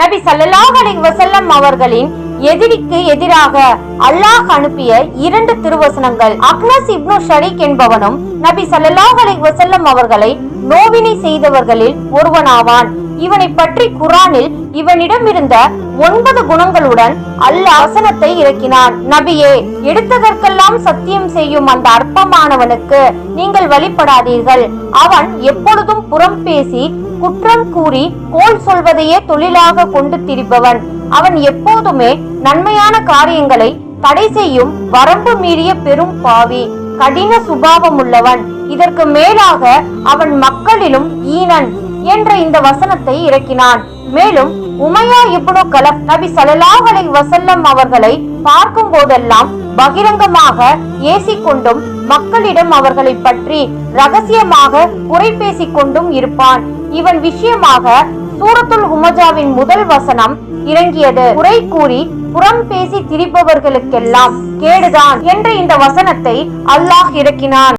நபி சல்லல்லாஹ் அலைஹி வசல்லம் அவர்களின் எதிரிக்கு எதிராக அல்லாஹ் அனுப்பிய இரண்டு திருவசனங்கள். அக்னஸ் இப்னு ஷரீக் என்பவனும் நபி ஸல்லல்லாஹு வசல்லம் அவர்களை நோவினை செய்தவர்களில் ஒருவனாவான். இவனை பற்றி குரானில் இவனிடம் இருந்த ஒன்பது குணங்களுடன் அல்ல வசனத்தை இறக்கினான். நபியே எடுத்ததற்கெல்லாம் சத்தியம் செய்யும் அந்த அற்பமானவனுக்கு நீங்கள் வழிபடாதீர்கள். அவன் எப்பொழுதும் புறம் பேசி குற்றம் கூறி கோல் சொல்வதையே தொழிலாக கொண்டு திரிபவன். அவன் எப்போதுமே நன்மையான காரியங்களை தடை செய்யும் வரம்பு மீறிய பெரும் பாவி. கடின சுபாவம் உள்ளவன் இதற்கு மேலாக அவன் மக்களிலும் ஈனன் என்ற இந்த வசனத்தை இறக்கினான். மேலும் உமையா இப்னு கலப் நபி சலலாஹலை வசல்லம் அவர்களை பார்க்கும் போதெல்லாம் பகிரங்கமாக ஏசிக்கொண்டும் மக்களிடம் அவர்களை பற்றி ரகசியமாக குறை பேசிக் கொண்டும் இருப்பான். இவன் விஷயமாக சூரத்துல் ஹுமஜாவின் முதல் வசனம் இறங்கியது. குறை கூறி புறம் பேசி திரிபவர்களுக்கெல்லாம் கேடுதான் என்ற இந்த வசனத்தை அல்லாஹ் இறக்கினான்.